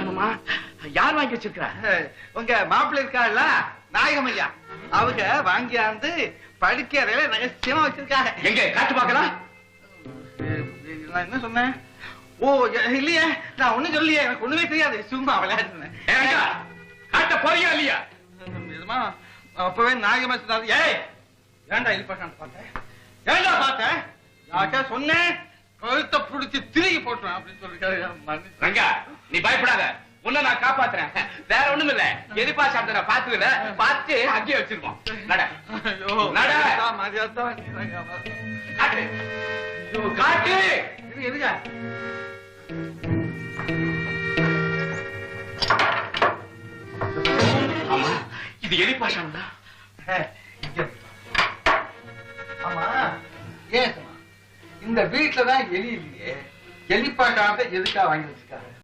பாஷாணமா யார் வாங்கி வச்சிருக்கா உங்க மாப்பிள்ளை இருக்காள்ல நாயகம் ஐயா. அவங்க வாங்கியாந்து படிக்கிறதுல ரகசியமா வச்சிருக்காங்க. எங்க காட்டு பார்க்கலாம்? நான் என்ன சொன்னேன்? ஓ இல்லையே நான் ஒண்ணும் சொல்லியே எனக்கு ஒண்ணுமே தெரியாது. சும்மா விளையாடுனேன் ஏங்க காட்ட போறியா இல்லையா? அப்பவே நாயகமா சொன்னாரு. ஏய் இது பார்க்கான்னு பார்த்தேன் ஏன்டா பார்த்தேன் யார்கிட்ட சொன்னேன்? கழுத்தை பிடிச்சி திருகி போட்டுருவேன் அப்படின்னு சொல்லிருக்காரு. ரங்கா நீ பயப்படாத. உன்னை நான் காப்பாத்துறேன். வேற ஒண்ணும் இல்ல எதிர்ப்பா சாப்பிட்ட நான் பாத்துக்கல பார்த்து அங்கேயே வச்சிருக்கோம் நட. காட்டு. எதுங்க ஆமா இது எலி பாஷாணம் தான் ஆமா ஏன் சும்மா? இந்த வீட்டுல தான் எலி இல்லையே. எலி எதுக்காக வாங்கி வச்சுக்காங்க